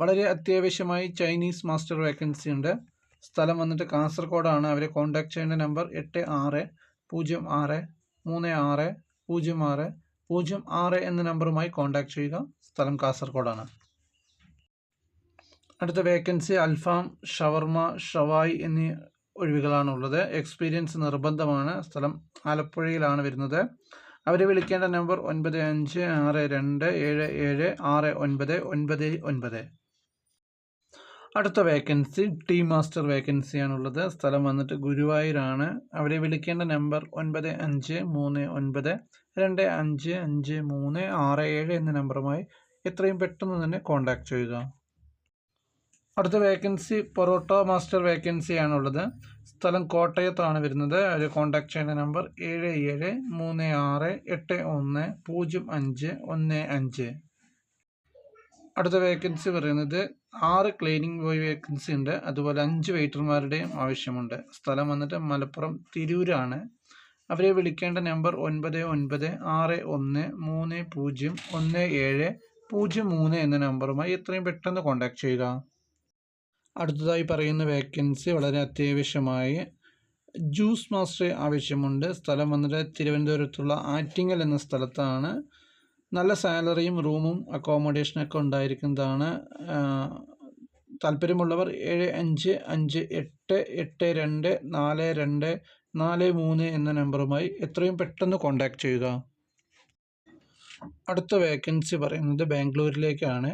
വളരെ അത്യാവശ്യമായി Chinese master vacancy ഉണ്ട്. സ്ഥലം വന്നിട്ട് കാസർഗോഡാണ്. അവരെ കോൺടാക്ട് ചെയ്യേണ്ട നമ്പർ എട്ട് ആറ് പൂജ്യം ആറ് മൂന്ന് ആറ് പൂജ്യം ആറ് പൂജ്യം ആറ് എന്ന നമ്പറുമായി കോൺടാക്ട് ചെയ്യുക. സ്ഥലം കാസർഗോഡാണ്. അടുത്ത വേക്കൻസി അൽഫാം ഷവർമ ഷവായി എന്നീ ഒഴിവുകളാണ് ഉള്ളത് എക്സ്പീരിയൻസ് നിർബന്ധമാണ്. സ്ഥലം ആലപ്പുഴയിലാണ് വരുന്നത്. അവരെ വിളിക്കേണ്ട നമ്പർ ഒൻപത് അഞ്ച് ആറ് രണ്ട് ഏഴ് ഏഴ് ആറ് ഒൻപത് ഒൻപത് ഒൻപത്. അടുത്ത വേക്കൻസി ടീം മാസ്റ്റർ വേക്കൻസിയാണുള്ളത് സ്ഥലം വന്നിട്ട് ഗുരുവായൂരാണ്. അവരെ വിളിക്കേണ്ട നമ്പർ ഒൻപത് അഞ്ച് മൂന്ന് ഒൻപത് രണ്ട് അഞ്ച് അഞ്ച് മൂന്ന് ആറ് ഏഴ് എന്ന നമ്പറുമായി എത്രയും പെട്ടെന്ന് തന്നെ കോൺടാക്ട് ചെയ്യുക. അടുത്ത വേക്കൻസി പൊറോട്ട മാസ്റ്റർ വേക്കൻസിയാണുള്ളത് സ്ഥലം കോട്ടയത്താണ് വരുന്നത്. അവർ കോൺടാക്ട് ചെയ്യേണ്ട നമ്പർ ഏഴ് ഏഴ് മൂന്ന് ആറ് എട്ട് ഒന്ന് പൂജ്യം അഞ്ച് ഒന്ന് അഞ്ച്. അടുത്ത വേക്കൻസി പറയുന്നത് ആറ് ക്ലീനിങ് ബോയ് വേക്കൻസി ഉണ്ട്. അതുപോലെ അഞ്ച് വെയിറ്റർമാരുടെയും ആവശ്യമുണ്ട്. സ്ഥലം വന്നിട്ട് മലപ്പുറം തിരൂരാണ്. അവരെ വിളിക്കേണ്ട നമ്പർ ഒൻപത് ഒൻപത് ആറ് ഒന്ന് മൂന്ന് പൂജ്യം ഒന്ന് ഏഴ് പൂജ്യം മൂന്ന് എന്ന നമ്പറുമായി എത്രയും പെട്ടെന്ന് കോൺടാക്ട് ചെയ്യുക. അടുത്തതായി പറയുന്ന വേക്കൻസി വളരെ അത്യാവശ്യമായി ജ്യൂസ് മാസ്റ്റർ ആവശ്യമുണ്ട്. സ്ഥലം വന്നിട്ട് തിരുവനന്തപുരത്തുള്ള ആറ്റിങ്ങൽ എന്ന സ്ഥലത്താണ് നല്ല സാലറിയും റൂമും അക്കോമഡേഷനൊക്കെ ഉണ്ടായിരിക്കുന്നതാണ്. താല്പര്യമുള്ളവർ ഏഴ് അഞ്ച് അഞ്ച് എട്ട് എട്ട് രണ്ട് നാല് രണ്ട് നാല് മൂന്ന് എന്ന നമ്പറുമായി എത്രയും പെട്ടെന്ന് കോൺടാക്റ്റ് ചെയ്യുക. അടുത്ത വേക്കൻസി പറയുന്നത് ബാംഗ്ലൂരിലേക്കാണ്.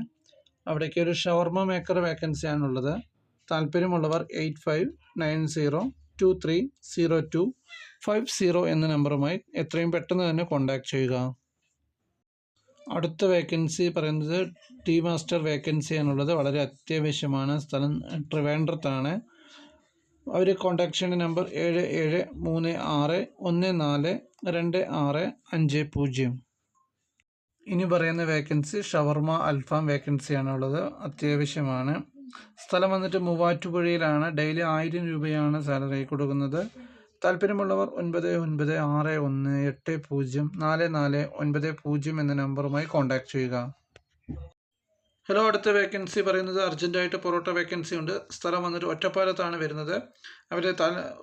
അവിടേക്ക് ഒരു ഷവർമ മേക്കർ വേക്കൻസിയാണ് ഉള്ളത് താല്പര്യമുള്ളവർ eight five nine zero two three zero two five zero എന്ന നമ്പറുമായി എത്രയും പെട്ടെന്ന് തന്നെ കോൺടാക്ട് ചെയ്യുക. അടുത്ത വേക്കൻസി പറയുന്നത് ടീ മാസ്റ്റർ വേക്കൻസി എന്നുള്ളത് വളരെ അത്യാവശ്യമാണ്. സ്ഥലം ട്രിവാൻഡ്രത്താണ്. അവർ കോൺടാക്ട് നമ്പർ ഏഴ് ഏഴ് മൂന്ന് ആറ് ഒന്ന് നാല് രണ്ട് ആറ് അഞ്ച് പൂജ്യം. ഇനി പറയുന്ന വേക്കൻസി ഷവർമ അൽഫാം വേക്കൻസിയാണുള്ളത് അത്യാവശ്യമാണ്. സ്ഥലം വന്നിട്ട് മൂവാറ്റുപുഴയിലാണ്. ഡെയിലി ആയിരം രൂപയാണ് സാലറി കൊടുക്കുന്നത്. താല്പര്യമുള്ളവർ ഒൻപത് ഒൻപത് ആറ് ഒന്ന് എട്ട് പൂജ്യം നാല് നാല് ഒൻപത് പൂജ്യം എന്ന നമ്പറുമായി കോൺടാക്ട് ചെയ്യുക. ഹലോ അടുത്ത വേക്കൻസി പറയുന്നത് അർജന്റായിട്ട് പൊറോട്ട വേക്കൻസി ഉണ്ട്. സ്ഥലം വന്നിട്ട് ഒറ്റപ്പാലത്താണ് വരുന്നത്. അവരെ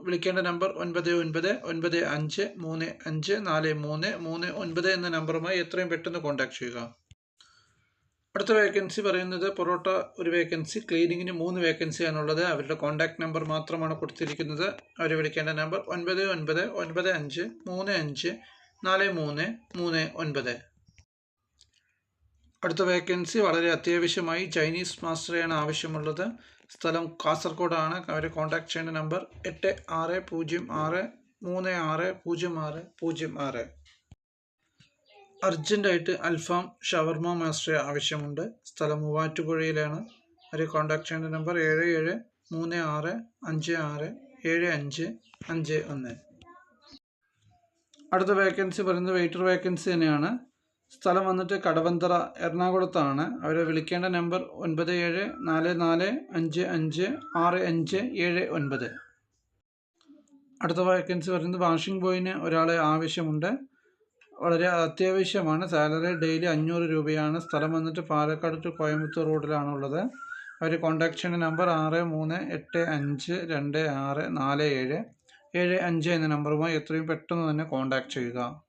വിളിക്കേണ്ട നമ്പർ ഒൻപത് ഒൻപത് ഒൻപത് അഞ്ച് മൂന്ന് അഞ്ച് നാല് മൂന്ന് മൂന്ന് ഒൻപത് എന്ന നമ്പറുമായി എത്രയും പെട്ടെന്ന് കോൺടാക്ട് ചെയ്യുക. അടുത്ത വേക്കൻസി പറയുന്നത് പൊറോട്ട ഒരു വേക്കൻസി ക്ലീനിങ്ങിന് മൂന്ന് വേക്കൻസിയാണുള്ളത് അവരുടെ കോൺടാക്ട് നമ്പർ മാത്രമാണ് കൊടുത്തിരിക്കുന്നത്. അവരെ വിളിക്കേണ്ട നമ്പർ ഒൻപത് ഒൻപത് ഒൻപത് അഞ്ച് മൂന്ന് അഞ്ച് നാല് മൂന്ന് മൂന്ന് ഒൻപത്. അടുത്ത വേക്കൻസി വളരെ അത്യാവശ്യമായി ചൈനീസ് മാസ്റ്ററെയാണ് ആവശ്യമുള്ളത്. സ്ഥലം കാസർഗോഡാണ്. അവരെ കോൺടാക്ട് ചെയ്യേണ്ട നമ്പർ എട്ട് ആറ് പൂജ്യം ആറ് മൂന്ന് ആറ് പൂജ്യം ആറ് പൂജ്യം ആറ്. അർജന്റായിട്ട് അൽഫാം ഷവർമ മാസ്റ്റർ ആവശ്യമുണ്ട്. സ്ഥലം മൂവാറ്റുപുഴയിലാണ്. അവരെ കോൺടാക്ട് ചെയ്യേണ്ട നമ്പർ ഏഴ് ഏഴ് മൂന്ന് ആറ് അഞ്ച് ആറ് ഏഴ് അഞ്ച് അഞ്ച് ഒന്ന്. അടുത്ത വേക്കൻസി പറയുന്നത് വെയിറ്റർ വേക്കൻസി തന്നെയാണ്. സ്ഥലം വന്നിട്ട് കടവന്തറ എറണാകുളത്താണ്. അവരെ വിളിക്കേണ്ട നമ്പർ ഒൻപത് ഏഴ് നാല് നാല് അഞ്ച് അഞ്ച് ആറ് അഞ്ച് ഏഴ് ഒൻപത്. അടുത്ത വേക്കൻസി പറയുന്നത് വാഷിംഗ് ബോയിന് ഒരാളെ ആവശ്യമുണ്ട്. വളരെ അത്യാവശ്യമാണ്. സാലറി ഡെയിലി അഞ്ഞൂറ് രൂപയാണ്. സ്ഥലം വന്നിട്ട് പാലക്കാട് ടു കോയമ്പത്തൂർ റോഡിലാണുള്ളത്. അവർ കോൺടാക്ട് നമ്പർ ആറ് മൂന്ന് എട്ട് അഞ്ച് രണ്ട് ആറ് നാല് ഏഴ്. ഏഴ് അഞ്ച് എന്ന നമ്പറുമായി എത്രയും പെട്ടെന്ന് തന്നെ കോൺടാക്ട് ചെയ്യുക.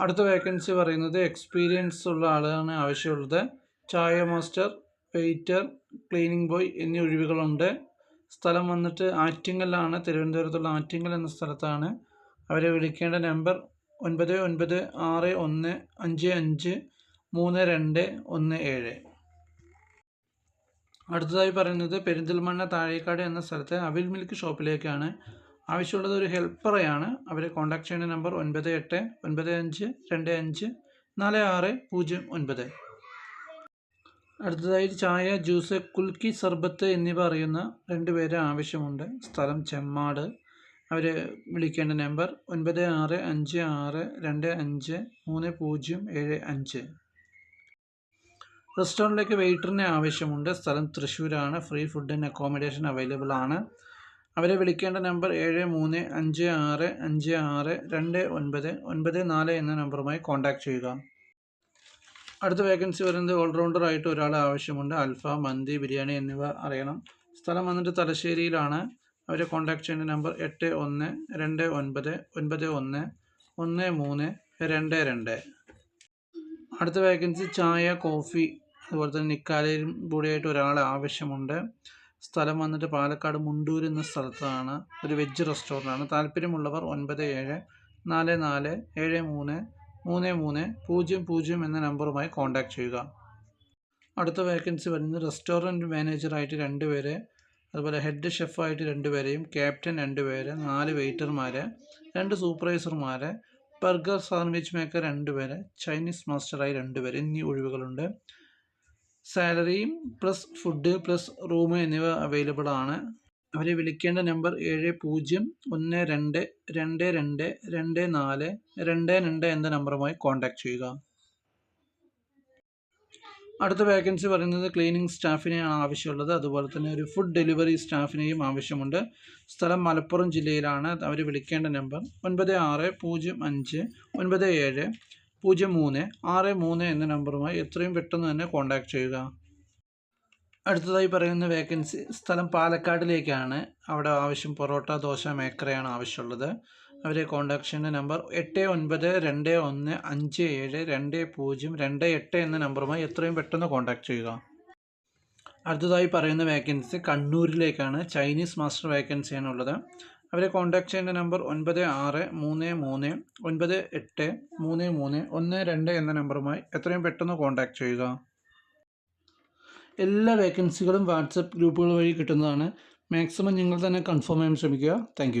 അടുത്ത വേക്കൻസി പറയുന്നത് എക്സ്പീരിയൻസ് ഉള്ള ആളാണ് ആവശ്യമുള്ളത്. ചായ മാസ്റ്റർ വെയിറ്റർ ക്ലീനിങ് ബോയ് എന്നീ ഒഴിവുകളുണ്ട്. സ്ഥലം വന്നിട്ട് ആറ്റിങ്ങലാണ് തിരുവനന്തപുരത്തുള്ള ആറ്റിങ്ങൽ എന്ന സ്ഥലത്താണ്. അവരെ വിളിക്കേണ്ട നമ്പർ ഒൻപത് ഒൻപത് ആറ് ഒന്ന് അഞ്ച് അഞ്ച് മൂന്ന് രണ്ട് ഒന്ന് ഏഴ്. അടുത്തതായി പറയുന്നത് പെരിന്തൽമണ്ണ താഴേക്കാട് എന്ന സ്ഥലത്തെ അവിൽ മിൽക്ക് ഷോപ്പിലേക്കാണ്. ആവശ്യമുള്ളത് ഒരു ഹെൽപ്പറെയാണ്. അവരെ കോൺടാക്ട് ചെയ്യുന്ന നമ്പർ ഒൻപത് എട്ട് ഒൻപത് അഞ്ച് രണ്ട് അഞ്ച് നാല് ആറ് പൂജ്യം ഒൻപത്. അടുത്തതായി ചായ ജ്യൂസ് കുൽക്കി സർബത്ത് എന്നിവ അറിയുന്ന രണ്ട് പേരെ ആവശ്യമുണ്ട്. സ്ഥലം ചെമ്മാട്. അവർ വിളിക്കേണ്ട നമ്പർ ഒൻപത് ആറ് അഞ്ച് ആറ് രണ്ട് അഞ്ച് മൂന്ന് പൂജ്യം ഏഴ് അഞ്ച്. റെസ്റ്റോറന്റിലേക്ക് വെയിറ്ററിനെ ആവശ്യമുണ്ട്. സ്ഥലം തൃശ്ശൂരാണ്. Free food and accommodation available ആണ്. അവരെ വിളിക്കേണ്ട നമ്പർ ഏഴ് മൂന്ന് അഞ്ച് ആറ് അഞ്ച് ആറ് രണ്ട് ഒൻപത് ഒൻപത് നാല് എന്ന നമ്പറുമായി കോൺടാക്റ്റ് ചെയ്യുക. അടുത്ത വേക്കൻസി വരുന്നത് ഓൾറൗണ്ടർ ആയിട്ട് ഒരാളെ ആവശ്യമുണ്ട്. അൽഫ മന്തി ബിരിയാണി എന്നിവ അറിയണം. സ്ഥലം വന്നിട്ട് തലശ്ശേരിയിലാണ്. അവരെ കോൺടാക്ട് ചെയ്യുന്ന നമ്പർ എട്ട് ഒന്ന് രണ്ട് ഒൻപത് ഒൻപത് ഒന്ന് ഒന്ന് മൂന്ന് രണ്ട് രണ്ട്. അടുത്ത വേക്കൻസി ചായ കോഫി അതുപോലെ തന്നെ നിക്കാലയിലും കൂടിയായിട്ട് ഒരാളെ ആവശ്യമുണ്ട്. സ്ഥലം വന്നിട്ട് പാലക്കാട് മുണ്ടൂർ എന്ന സ്ഥലത്താണ്. ഒരു വെജ് റെസ്റ്റോറന്റ് ആണ്. താല്പര്യമുള്ളവർ ഒൻപത് ഏഴ് നാല് നാല് ഏഴ് മൂന്ന് മൂന്ന് മൂന്ന് പൂജ്യം പൂജ്യം എന്ന നമ്പറുമായി കോൺടാക്ട് ചെയ്യുക. അടുത്ത വേക്കൻസി വരുന്നത് റെസ്റ്റോറന്റ് മാനേജറായിട്ട് രണ്ട് പേര് അതുപോലെ ഹെഡ് ഷെഫായിട്ട് രണ്ടുപേരെയും ക്യാപ്റ്റൻ രണ്ടുപേരെ നാല് വെയിറ്റർമാരെ രണ്ട് സൂപ്പർവൈസർമാരെ ബർഗർ സാൻഡ്വിച്ച് മേക്കർ രണ്ടുപേരെ ചൈനീസ് മാസ്റ്ററായി രണ്ടുപേരെ പേര് എന്നീ ഒഴിവുകളുണ്ട്. സാലറിയും പ്ലസ് ഫുഡ് പ്ലസ് റൂം എന്നിവ അവൈലബിൾ ആണ്. അവരെ വിളിക്കേണ്ട നമ്പർ ഏഴ് പൂജ്യം ഒന്ന് രണ്ട് രണ്ട് രണ്ട് രണ്ട് നാല് രണ്ട് രണ്ട് എന്ന നമ്പറുമായി കോൺടാക്റ്റ് ചെയ്യുക. അടുത്ത വേക്കൻസി പറയുന്നത് ക്ലീനിങ് സ്റ്റാഫിനെയാണ് ആവശ്യമുള്ളത്. അതുപോലെ തന്നെ ഒരു ഫുഡ് ഡെലിവറി സ്റ്റാഫിനെയും ആവശ്യമുണ്ട്. സ്ഥലം മലപ്പുറം ജില്ലയിലാണ്. അവർ വിളിക്കേണ്ട നമ്പർ ഒൻപത് ആറ് പൂജ്യം അഞ്ച് ഒൻപത് ഏഴ് പൂജ്യം മൂന്ന് ആറ് മൂന്ന് എന്ന നമ്പറുമായി എത്രയും പെട്ടെന്ന് തന്നെ കോൺടാക്ട് ചെയ്യുക. അടുത്തതായി പറയുന്ന വേക്കൻസി സ്ഥലം പാലക്കാടിലേക്കാണ്. അവിടെ ആവശ്യം പൊറോട്ട ദോശ മേക്കറയാണ് ആവശ്യമുള്ളത്. അവരെ ചെയ്യുന്ന നമ്പർ എട്ട് ഒൻപത് രണ്ട് ഒന്ന് അഞ്ച് ഏഴ് രണ്ട് പൂജ്യം രണ്ട് എട്ട് എന്ന നമ്പറുമായി എത്രയും പെട്ടെന്ന് കോൺടാക്ട് ചെയ്യുക. അടുത്തതായി പറയുന്ന വേക്കൻസി കണ്ണൂരിലേക്കാണ്. ചൈനീസ് മാസ്റ്റർ വേക്കൻസിയാണ് ഉള്ളത് അവരെ കോൺടാക്ട് ചെയ്യേണ്ട നമ്പർ ഒൻപത് ആറ് മൂന്ന് മൂന്ന് ഒൻപത് എട്ട് മൂന്ന് മൂന്ന് ഒന്ന് രണ്ട് എന്ന നമ്പറുമായി എത്രയും പെട്ടെന്ന് കോൺടാക്ട് ചെയ്യുക. എല്ലാ വേക്കൻസികളും വാട്സപ്പ് ഗ്രൂപ്പുകൾ വഴി കിട്ടുന്നതാണ്. മാക്സിമം നിങ്ങൾ തന്നെ കൺഫേം ചെയ്യാൻ ശ്രമിക്കുക. താങ്ക്